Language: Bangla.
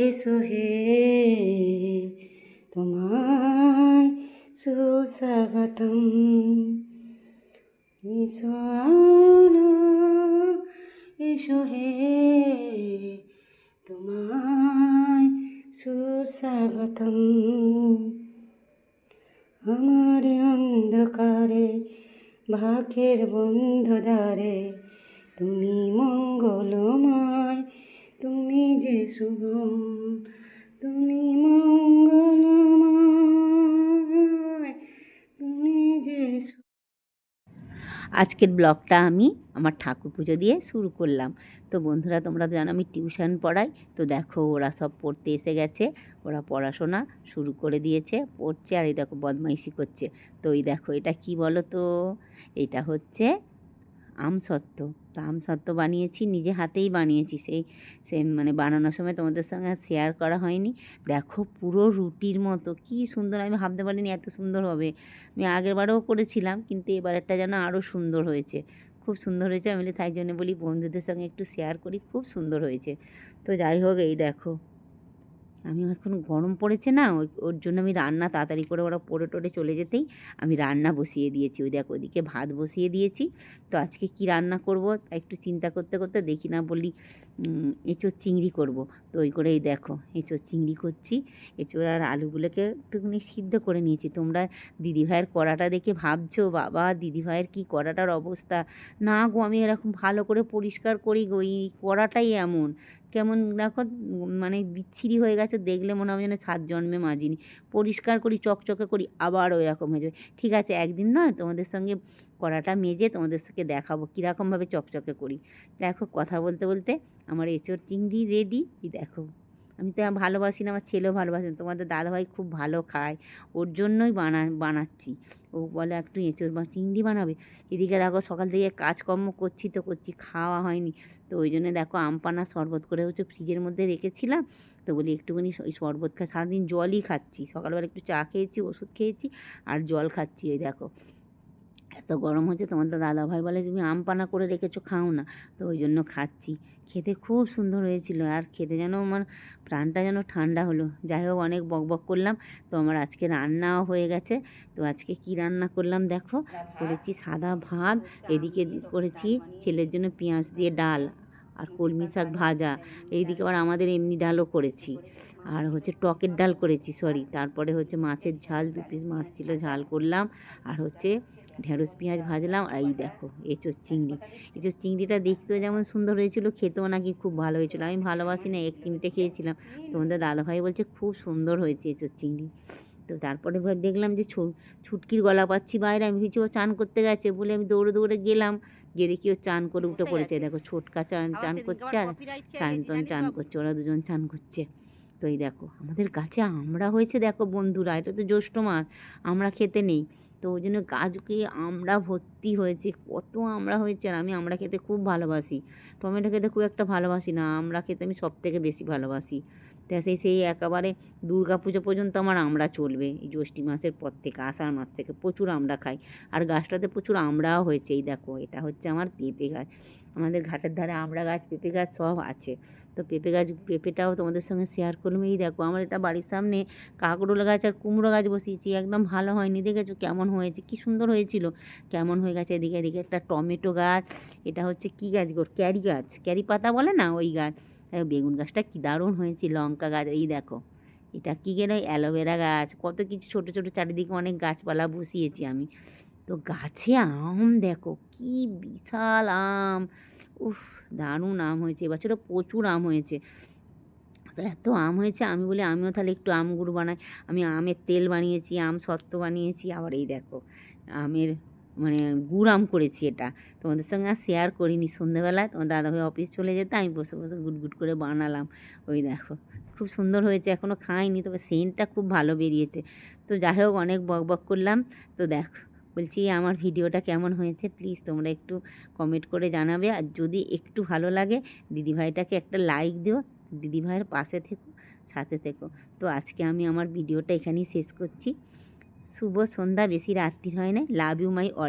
এসো হে, তোমায় সুস্বাগতম। এসো এসো হে, তোমায় সুস্বাগতম। আমার অন্ধকারে ভাগ্যের বন্ধ দ্বারে তুমি মঙ্গলময় তুমি যে শুভম তুমি মঙ্গলময়, তুমি যে আজকের ব্লগটা আমি আমার ঠাকুর পুজো দিয়ে শুরু করলাম। তো বন্ধুরা, তোমরা তো জানো আমি টিউশন পড়াই। তো দেখো, ওরা সব পড়তে এসে গেছে। ওরা পড়াশোনা শুরু করে দিয়েছে, পড়ছে আর এই দেখো বদমাইশি করছে। তো এই দেখো, এটা কি বলো তো এটা হচ্ছে আমসত্ত্ব তো আমসত্ত্ব বানিয়েছি, নিজে হাতেই বানিয়েছি। সেই সে মানে বানানোর সময় তোমাদের সঙ্গে শেয়ার করা হয়নি। দেখো পুরো রুটির মতো, কি সুন্দর। আমি ভাবতে পারিনি এত সুন্দর হবে। আমি আগের বারেও করেছিলাম, কিন্তু এবারেরটা যেন আরও সুন্দর হয়েছে। খুব সুন্দর হয়েছে। আমি তাই জন্য বলি, বন্ধুদের সঙ্গে একটু শেয়ার করি, খুব সুন্দর হয়েছে। তো যাই হোক, এই দেখো। আমি এখন গরম পড়েছে না ওর জন্য আমি রান্না তাড়াতাড়ি করে ওরা পড়ে টড়ে চলে যেতেই আমি রান্না বসিয়ে দিয়েছি। ওই দেখ ওদিকে ভাত বসিয়ে দিয়েছি। তো আজকে কি রান্না করব একটু চিন্তা করতে করতে দেখি না বলি এঁচোড় চিংড়ি করব। তো ওই করেই দেখো, এঁচোড় চিংড়ি করছি। এঁচোড় আর আলুগুলোকে একটুখানি সিদ্ধ করে নিয়েছি। তোমরা দিদিভাইয়ের কড়াটা দেখে ভাবছ, বাবা দিদিভাইয়ের কি কড়াটার অবস্থা? না গো, আমি এরকম ভালো করে পরিষ্কার করি গো, এই কড়াটাই এমন। কেমন দেখো মানে বিচ্ছিরি হয়ে গেছে। দেখলে মনে হবে যেন সাত জন্মে মাজিনি। পরিষ্কার করি, চকচকে করি, আবার ওই রকম হয়ে যাবে। ঠিক আছে, একদিন নয় তোমাদের সঙ্গে কড়াটা মেজে তোমাদের সঙ্গে দেখাবো, কীরকমভাবে চকচকে করি। দেখো, কথা বলতে বলতে আমার এঁচোড় চিংড়ি রেডি দেখো। আমি তো ভালোবাসি না, আমার ছেলেও ভালোবাসে না। তোমাদের দাদাভাই খুব ভালো খায়, ওর জন্যই বানা, বানাচ্ছি। ও বলে, একটু এঁচোড় বা চিংড়ি বানাবে? এদিকে দেখো, সকাল থেকে কাজকর্ম করছি তো করছি, খাওয়া হয়নি। তো ওই জন্য দেখো আমপানা শরবত করে হচ্ছে ফ্রিজের মধ্যে রেখেছিলাম। তো বলি, একটুখানি ওই শরবত খা, সারাদিন জলই খাচ্ছি। সকালবেলা একটু চা খেয়েছি, ওষুধ খেয়েছি, আর জল খাচ্ছি, ওই দেখো। এত গরম হচ্ছে তোমার দাদা ভাই বলে তুমি আম পানা করে রেখেছো খাও না। তো ওই জন্য খাচ্ছি। খেতে খুব সুন্দর হয়েছিল আর খেতে যেন আমার প্রাণটা যেন ঠান্ডা হলো। যাই হোক অনেক বক বক করলাম। তো আমার আজকে রান্নাও হয়ে গেছে। তো আজকে কি রান্না করলাম দেখো? করেছি সাদা ভাত এদিকে করেছি। ছেলের জন্য পেঁয়াজ দিয়ে ডাল। আর কলমি শাক ভাজা। এইদিকে আবার আমাদের এমনি ডালও করেছি। আর হচ্ছে টকের ডাল করেছি সরি তারপরে হচ্ছে মাছের ঝাল, দু পিস মাছ ছিল, ঝাল করলাম। আর হচ্ছে ঢেঁড়স, পেঁয়াজ ভাজলাম। আর এই দেখো, এঁচোর চিংড়ি। এঁচোর চিংড়িটা দেখতেও যেমন সুন্দর হয়েছিল, খেতেও নাকি খুব ভালো হয়েছিল। আমি ভালোবাসি না, এক চিমটে খেয়েছিলাম। তোমাদের দাদাভাই বলছে, খুব সুন্দর হয়েছে এঁচোর চিংড়ি। তো তারপরে দেখলাম যে ছুটকির গলা পাচ্ছি বাইরে। আমি ও চান করতে গেছে বলে আমি দৌড়ে দৌড়ে গেলাম। গিয়ে দেখি ও চান করে উঠে পড়েছে। দেখো ছোটকা চান চান করছে আর সায়ন্তন চান করছে ওরা দুজন চান করছে। তো এই দেখো আমাদের গাছে আমরা হয়েছে দেখো বন্ধুরা এটা তো জ্যৈষ্ঠ মাস আমরা খেতে নেই। তো ওই জন্য গাছকে আমরা ভর্তি হয়েছে। কত আমরা হয়েছে আর আমি আমরা খেতে খুব ভালোবাসি। টমেটো খেতে খুব একটা ভালোবাসি না আমরা খেতে আমি সব থেকে বেশি ভালোবাসি। তা সেই সেই একেবারে দুর্গা পুজো পর্যন্ত আমার আমড়া চলবে। এই জ্যৈষ্ঠী মাসের পর থেকে, আষাঢ় মাস থেকে প্রচুর আমড়া খাই। আর গাছটাতে প্রচুর আমড়াও হয়েছে, এই দেখো, এটা হচ্ছে আমার পেঁপে গাছ। আমাদের ঘাটের ধারে আমড়া গাছ, পেঁপে গাছ সব আছে। তো পেঁপে গাছ, পেঁপেটাও তোমাদের সঙ্গে শেয়ার করলাম। এই দেখো, আমার এটা বাড়ির সামনে কাকরোল গাছ আর কুমড়ো গাছ বসিয়েছি। একদম ভালো হয়নি, দেখেছ কেমন হয়েছে? কি সুন্দর হয়েছিল। কেমন হয়ে গেছে এদিকে এদিকে একটা টমেটো গাছ, এটা হচ্ছে কি গাছ গো? ক্যারি গাছ, ক্যারি পাতা বলে না? ওই গাছ। বেগুন গাছটা কি দারুণ হয়েছে, লঙ্কা গাছ, এই দেখো। এটা কি গেল অ্যালোভেরা গাছ, কত কিছু ছোট ছোট চারিদিকে অনেক গাছপালা বসিয়েছি আমি। তো গাছে আম দেখো, কি বিশাল আম। উফ, দারুণ আম হয়েছে এবছরও প্রচুর আম হয়েছে। তো এত আম হয়েছে, আমি বলি আমিও তাহলে একটু আম গুঁড়ো বানাই। আমি আমের তেল বানিয়েছি, আম সত্ত্ব বানিয়েছি, আবার এই দেখো, আমের মানে গুড় আম করেছি এটা। তোমাদের সঙ্গে আর শেয়ার করিনি। সন্ধ্যেবেলায় তোমার দাদাভাই অফিস চলে যেতে আমি বসে বসে গুট গুট করে বানালাম। ওই দেখো, খুব সুন্দর হয়েছে এখনও খাইনি, তবে সেন্টটা খুব ভালো বেরিয়েছে। তো যাই হোক, অনেক বক বক করলাম। তো দেখো, বলছি আমার ভিডিওটা কেমন হয়েছে? প্লিজ তোমরা একটু কমেন্ট করে জানাবে। আর যদি একটু ভালো লাগে, দিদিভাইটাকে একটা লাইক দিও। দিদিভাইয়ের পাশে থেকো, সাথে থেকো। তো আজকে আমি আমার ভিডিওটা এখানেই শেষ করছি। শুভ সন্ধ্যা বেশি রাত্রি হয় না লাভ ইউ মাই অল